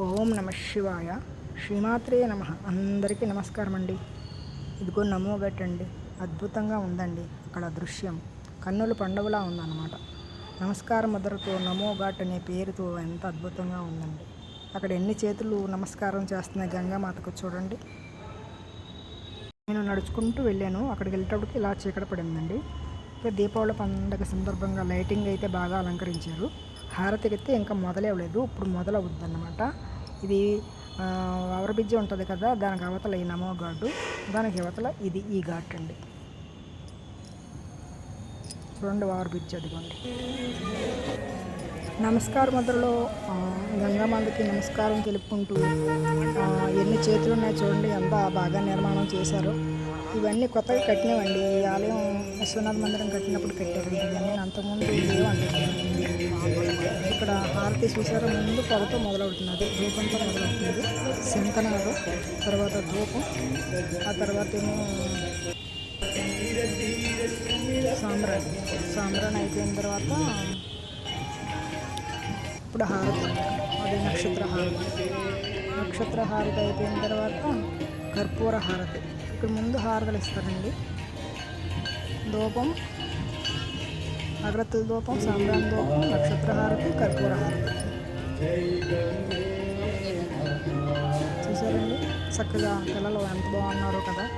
ఓం నమ శివాయ. శ్రీమాత్రే నమ. అందరికీ నమస్కారం అండి ఇదిగో నమో గట్టండి అద్భుతంగా ఉందండి అక్కడ దృశ్యం. కన్నుల పండుగలా ఉందన్నమాట. నమస్కార ముద్రతో నమో ఘాట్ అనే పేరుతో ఎంత అద్భుతంగా ఉందండి. అక్కడ ఎన్ని చేతులు నమస్కారం చేస్తున్నాయి గంగామాతకు చూడండి. నేను నడుచుకుంటూ వెళ్ళాను. అక్కడికి వెళ్ళేటప్పటికి ఇలా చీకట పడిందండి. ఇక దీపావళి పండుగ సందర్భంగా లైటింగ్ అయితే బాగా అలంకరించారు. హారతి అయితే ఇంకా మొదలవ్వలేదు ఇప్పుడు మొదలవుద్ది అన్నమాట ఇది ఓవర్ బ్రిడ్జ్ ఉంటుంది కదా దానికి అవతల ఈ నమో ఘాటు దానికి అవతల ఇది ఈ ఘాట్ అండి. చూడండి ఓవర్ బ్రిడ్జ్ అదిగోండి. నమస్కార ముద్రలో గంగామందికి గంగామాతకి నమస్కారం తెలుపుకుంటూ ఎన్ని చేతులు ఉన్నాయి చూడండి ఎంత బాగా నిర్మాణం చేశారు. ఇవన్నీ కొత్తగా కట్టినవండి. ఈ ఆలయం విశ్వనాథ మందిరం కట్టినప్పుడు కట్టారండి ఇవన్నీ అంతకుముందు లేవండి ఇక్కడ హారతి చూసారా? ముందు పొగతో మొదలవుతున్నది. ధూపంతో మొదలవుతుంది శంకనాలు తర్వాత ధూపం ఆ తర్వాత ఏమో సాంబ్రాణి. సాంబ్రాణి అయిపోయిన తర్వాత ఇప్పుడు హారతి. అది నక్షత్ర హారతి. నక్షత్ర హారతి అయిపోయిన తర్వాత కర్పూర హారతి. ఇక్కడ ముందు హారతలు ఇస్తారండి. ధూపం అగరత్తుల ధూపం సాంబ్రాణి ధూపం నక్షత్ర హారతి చూసారండి చక్కగా పిల్లలు ఎంత బాగున్నారు కదా?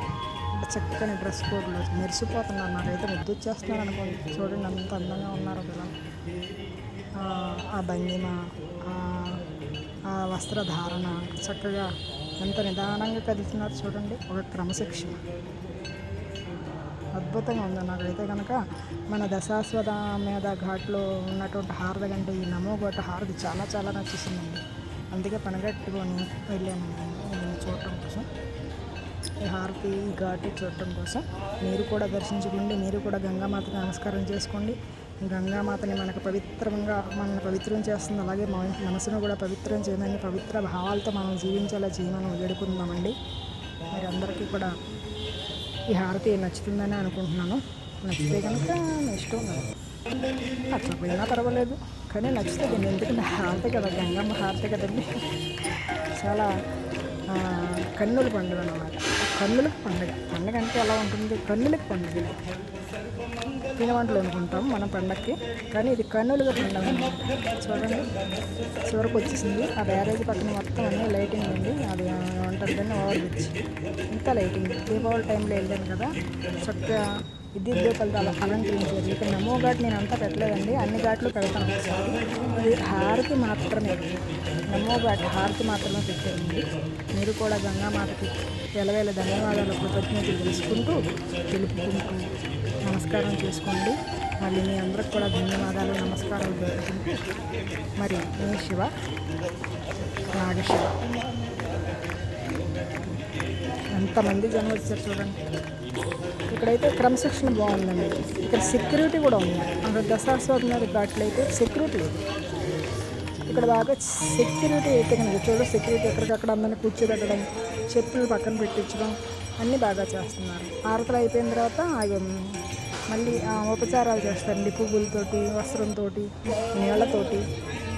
చక్కని డ్రెస్ కోడ్లు. మెరిసిపోతున్నారు. నాకైతే ముద్దు వచ్చేస్తున్నారు అనుకోండి చూడండి అంత అందంగా ఉన్నారు కదా. ఆ, భంగిమ ఆ- ఆ వస్త్రధారణ చక్కగా ఎంత నిదానంగా కదులుతున్నారు చూడండి. ఒక క్రమశిక్షణ. అద్భుతంగా ఉంది నాకైతే కనుక మన దశాశ్వత మీద ఘాట్లో ఉన్నటువంటి హారద కంటే ఈ నమో ఘాట్ హారది చాలా చాలా నచ్చేసిందండి అందుకే పనిగట్టుకొని వెళ్ళాను నేను చూడటం కోసం. ఈ హారతి ఈ ఘాటు చూడటం కోసం. మీరు కూడా దర్శించుకోండి మీరు కూడా గంగామాతకి నమస్కారం చేసుకోండి. గంగామాతని మనకు పవిత్రంగా మనల్ని పవిత్రం చేస్తుంది. అలాగే మన మనసును కూడా పవిత్రం చేయమని పవిత్ర భావాలతో మనం జీవించేలా చేయమని వేడుకుందామండి మీరందరికీ కూడా ఈ హారతి నచ్చుతుందని అనుకుంటున్నాను. నచ్చితే కనుక మీ ఇష్టం పోయినా పర్వాలేదు కానీ నచ్చుతుంది ఎందుకంటే హారతి కదా గంగమ్మ హారతి కదండి. చాలా కన్నుల పండుగ అన్నమాట. కన్నులకు పండుగ. పండుగ అంటే ఎలా ఉంటుంది? కన్నులకు పండుగ. తినవంటలు అనుకుంటాం మన పండగకి కానీ ఇది కన్నులుగా పండుగ చూడండి. చివరికి వచ్చేసింది. ఆ బ్యారేజ్ పక్కన మొత్తం అన్నీ లైటింగ్ ఉంది. అది ఉంటుంది కానీ ఓవర్ బ్రిడ్జ్. ఇంత లైటింగ్. దీపావళి టైంలో వెళ్ళాను కదా. చక్కగా విద్యుత్ దీపాలతో అలా అలంకరించారు ఇక్కడ నమో ఘాట్ నేను అంతా పెట్టలేదండి. అన్ని ఘాట్లు పెడతాను. ఒకసారి ఇది హారతి మాత్రమే. నమో ఘాట్ హారతి మాత్రమే పెట్టేయండి మీరు కూడా గంగామాతకి వెలవేల ధన్యవాదాలు కృతజ్ఞతలు తెలుసుకుంటూ తెలుపుకుంటూ నమస్కారం చేసుకోండి. మళ్ళీ మీ అందరికి కూడా ధన్యవాదాలు నమస్కారాలు తెలుపుకుంటూ. మరి మీ శివ నాగశివ. ఎంతమంది జనం వచ్చారు చూడండి. ఇక్కడైతే క్రమశిక్షణ బాగుందండి. ఇక్కడ సెక్యూరిటీ కూడా ఉంది. అక్కడ దశాశ్వతం మీద ఘాట్లు అయితే సెక్యూరిటీ లేదు. ఇక్కడ బాగా సెక్యూరిటీ అయితే కనుక చూడ సెక్యూరిటీ ఎక్కడికక్కడ అందరినీ కూర్చోబెట్టడం చెప్పులు పక్కన పెట్టించడం అన్నీ బాగా చేస్తున్నారు. ఆరతలు అయిపోయిన తర్వాత అవి మళ్ళీ ఉపచారాలు చేస్తారండి పువ్వులతోటి వస్త్రంతో నీళ్ళతోటి.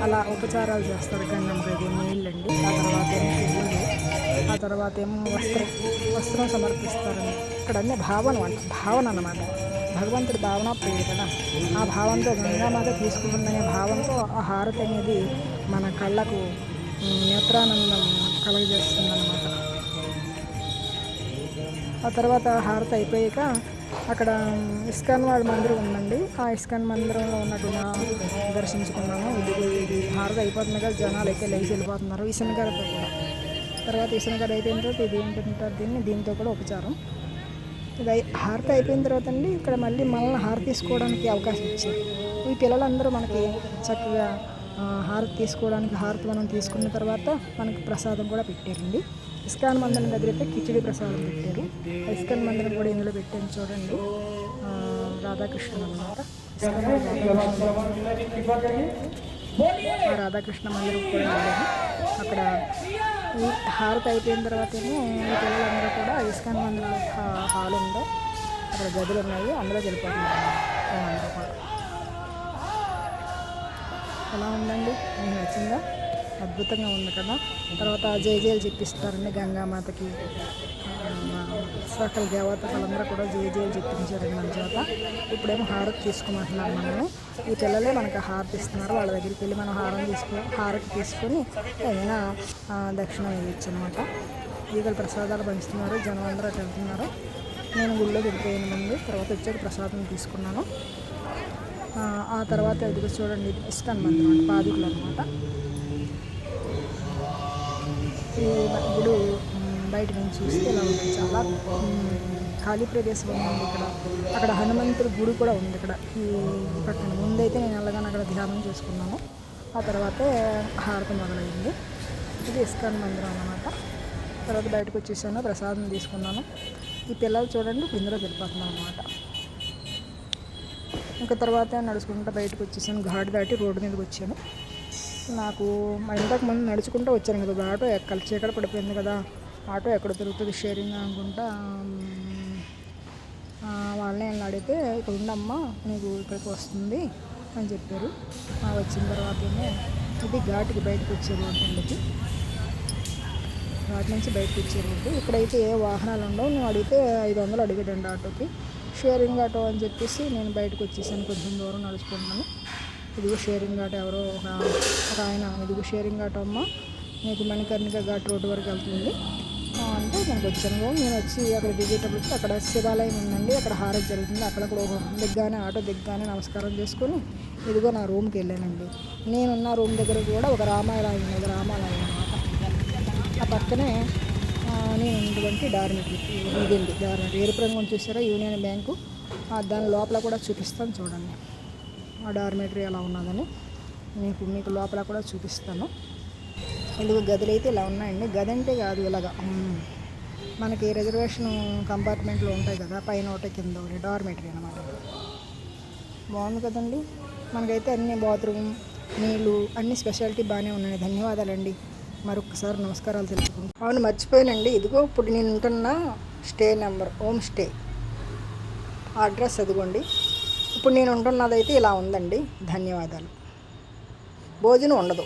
అలా ఉపచారాలు చేస్తారు గంగమ్మకి నీళ్ళండి ఆ తర్వాత ఏమో పువ్వులు ఆ తర్వాత ఏమో వస్త్రం వస్త్రం సమర్పిస్తారని. ఇక్కడ అన్నీ భావన అంట భావన అన్నమాట. భగవంతుడి భావన ప్రియుడు కదా. ఆ భావంతో గంగామాత తీసుకుంటుందనే భావంతో ఆ హారతి అనేది మన కళ్ళకు నేత్రానందం కలగజేస్తుంది అన్నమాట ఆ తర్వాత హారతి అయిపోయాక అక్కడ ఇస్కాన్ వాళ్ళ మందిరం ఉందండి. ఆ ఇస్కాన్ మందిరంలో ఉన్నట్టు దర్శించుకున్నాము. ఇది ఇది హారతి అయిపోతుంది కదా జనాలు అయితే లేచి వెళ్ళిపోతున్నారు. ఇసనగారితో కూడా తర్వాత ఇసనగారు అయిపోయిన తర్వాత ఇది ఏంటంటారు దీన్ని దీంతో కూడా ఉపచారం. ఇది హారతి అయిపోయిన తర్వాత అండి ఇక్కడ మళ్ళీ మనల్ని హారతి తీసుకోవడానికి అవకాశం ఇచ్చింది ఈ పిల్లలందరూ మనకి చక్కగా హారతి తీసుకోవడానికి హారతి మనం తీసుకున్న తర్వాత మనకి ప్రసాదం కూడా పెట్టారండి. ఇస్కాన్ మందిరం దగ్గర అయితే కిచిడి ప్రసాదం పెట్టారు. ఇస్కాన్ మందిరం కూడా ఇందులో పెట్టాను చూడండి. రాధాకృష్ణ అనమాట రాధాకృష్ణ మందిరం కూడా వెళ్ళాము అక్కడ ఈ హారతి అయిపోయిన తర్వాత ఏమో పిల్లలందరూ కూడా ఇస్కాన్ మందిరం హాల్ ఉందో అక్కడ గదులు ఉన్నాయి అందులో వెళ్ళిపోతున్నారు ఎలా ఉందండి? మీకు నచ్చిందా? అద్భుతంగా ఉంది కదా. తర్వాత జేజేలు చెప్పిస్తారండి గంగామాతకి ఆ, దేవత సకల దేవతలందరూ కూడా జేజేలు చెప్పించారండి మన చేత ఇప్పుడేమో హారతి తీసుకుమంటున్నారు మనల్ని. ఈ పిల్లలే మనకు హారతి ఇస్తున్నారు. వాళ్ళ దగ్గరికి వెళ్ళి మనం హారం తీసుకొని హారతి తీసుకొని ఏదైనా దక్షిణం దక్షిణ వేయచ్చు అనమాట ఈగలు ప్రసాదాలు పంచుతున్నారు. జనం అందరూ వెళ్తున్నారు. నేను గుళ్ళో వెళ్ళిపోయాను ముందు. తర్వాత వచ్చాక ప్రసాదం తీసుకున్నాను. ఆ, తర్వాత ఇదిగో చూడండి. ఇష్టం ఇస్తాను అనమాట పాదుకులు అనమాట ఇప్పుడు గుడి బయట నుంచి చూస్తే ఇలా ఉంటుంది. చాలా ఖాళీ ప్రదేశం ఉంది ఇక్కడ. అక్కడ హనుమంతుడి గుడి కూడా ఉంది ఇక్కడ. ఈ పక్కన. ముందైతే నేను వెళ్ళగానే అక్కడ ధ్యానం చేసుకున్నాను. ఆ తర్వాత హారతి మొదలైంది. ఇది ఇస్కాన్ మందిరం అన్నమాట. తర్వాత బయటకు వచ్చేసాను ప్రసాదం తీసుకున్నాను. ఈ పిల్లలు చూడండి ఇందులో వెళ్ళిపోతున్నాను అనమాట ఇంకా తర్వాత నడుచుకుంటూ బయటకు వచ్చేసాను. ఘాట్ దాటి రోడ్డు మీదకి వచ్చాను. నాకు మా ఇంతకు ముందు నడుచుకుంటూ వచ్చాను కదా ఆటో ఎక్కడ చీకట పడిపోయింది కదా ఆటో ఎక్కడ దొరుకుతుంది షేరింగ్ అనుకుంటా వాళ్ళని వెళ్ళి అడిగితే ఇక్కడ ఉండమ్మా నీకు ఇక్కడికి వస్తుంది అని చెప్పారు. వచ్చిన తర్వాతనే ఇది ఘాటుకి బయటకు వచ్చే రోడ్డు అండి వాటి నుంచి బయటకు వచ్చే రోడ్డు ఇక్కడైతే ఏ వాహనాలు ఉండవు. నువ్వు అడిగితే ఐదు వందలు అడిగాడండి ఆటోకి. షేరింగ్ ఆటో అని చెప్పేసి నేను బయటకు వచ్చేసాను కొంచెం దూరం నడుచుకుంటున్నాను ఇదిగో షేరింగ్ ఆటో ఎవరో ఒక ఒక ఆయన ఇదిగో షేరింగ్ ఆటో అమ్మ మీకు మణికర్ణిక ఘాట్ రోడ్డు వరకు వెళ్తుంది. అంటే నేను వచ్చాను నేను వచ్చి అక్కడ దిగేటప్పటికి అక్కడ శివాలయం ఉందండి. అక్కడ హారతి జరుగుతుంది. అక్కడ కూడా ఒక దిగ్గానే ఆటో దిగ్గానే నమస్కారం చేసుకొని ఇదిగో నా రూమ్కి వెళ్ళానండి. నేనున్న రూమ్ దగ్గర కూడా ఒక రామాలయం ఉంది. రామాలయం ఆ పక్కనే నేను ఉన్నటువంటి డార్మెటరీ ఇదండి డార్మెటరీ ఎరుపు రంగు చూసారా? Union bank. ఆ, దాని లోపల కూడా చూపిస్తాను చూడండి. ఆ డార్మెటరీ ఎలా ఉన్నదని మీకు మీకు లోపల కూడా చూపిస్తాను. ఇందుకు గదులు అయితే ఇలా ఉన్నాయండి? గది అంటే కాదు ఇలాగా మనకి రిజర్వేషన్ కంపార్ట్మెంట్లో ఉంటాయి కదా పైన ఒకటి కింద ఒకటి డార్మెటరీ అనమాట బాగుంది కదండి? మనకైతే అన్ని బాత్రూమ్ నీళ్ళు అన్ని స్పెషాలిటీ బాగానే ఉన్నాయి. ధన్యవాదాలండి. మరొకసారి నమస్కారాలు తెలుసుకుంటాను అవును మర్చిపోయానండి. ఇదిగో ఇప్పుడు నేను ఉంటున్న stay number home stay. Address అదిగోండి. ఇప్పుడు నేను ఉంటున్నదైతే ఇలా ఉందండి. ధన్యవాదాలు. భోజనం ఉండదు.